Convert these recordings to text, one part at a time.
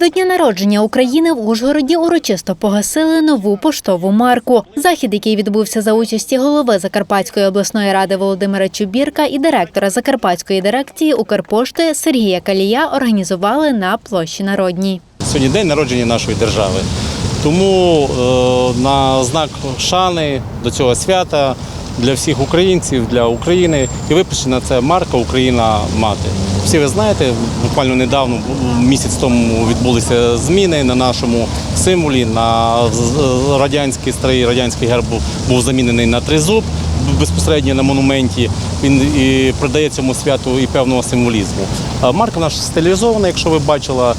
До дня народження України в Ужгороді урочисто погасили нову поштову марку. Захід, який відбувся за участі голови Закарпатської обласної ради Володимира Чубірка і директора Закарпатської дирекції Укрпошти Сергія Калія, організували на площі Народній. Сьогодні день народження нашої держави. Тому е, на знак шани до цього свята для всіх українців, для України і випущена це марка Україна мати. Всі ви знаєте, буквально недавно, місяць тому відбулися зміни на нашому символі. На радянський старий радянський герб був замінений на тризуб безпосередньо на монументі. Він і придає цьому святу і певного символізму. Марка наша стилізована, якщо ви бачили,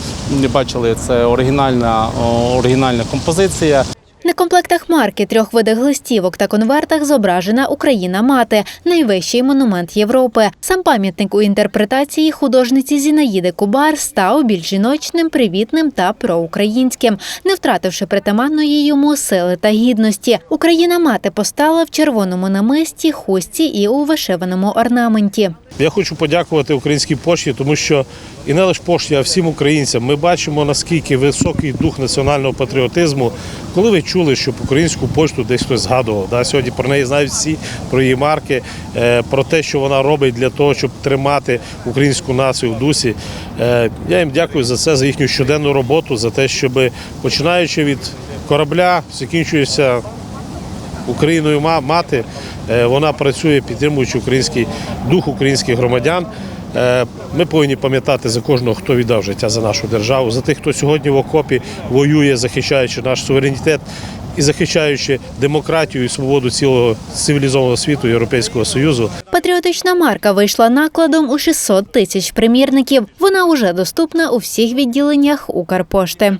бачили, це оригінальна, оригінальна композиція. На комплектах марки трьох видах листівок та конвертах зображена Україна мати, найвищий монумент Європи. Сам пам'ятник у інтерпретації художниці Зінаїди Кубар став більш жіночним, привітним та проукраїнським, не втративши притаманної йому сили та гідності. Україна мати постала в червоному намисті, хустці і у вишиваному орнаменті. Я хочу подякувати українській пошті, тому що і не лише пошті, а всім українцям. Ми бачимо наскільки високий дух національного патріотизму. Коли ви чули, що українську пошту десь хтось згадував, да, сьогодні про неї знають всі, про її марки, е, про те, що вона робить для того, щоб тримати українську націю в дусі. Е, я їм дякую за це, за їхню щоденну роботу, за те, щоб починаючи від корабля, закінчується Україною мати. Е, Вона працює, підтримуючи український дух українських громадян. Е, Ми повинні пам'ятати за кожного, хто віддав життя за нашу державу, за тих, хто сьогодні в окопі воює, захищаючи наш суверенітет і захищаючи демократію і свободу цілого цивілізованого світу Європейського Союзу. Патріотична марка вийшла накладом у 600 тисяч примірників. Вона уже доступна у всіх відділеннях Укрпошти.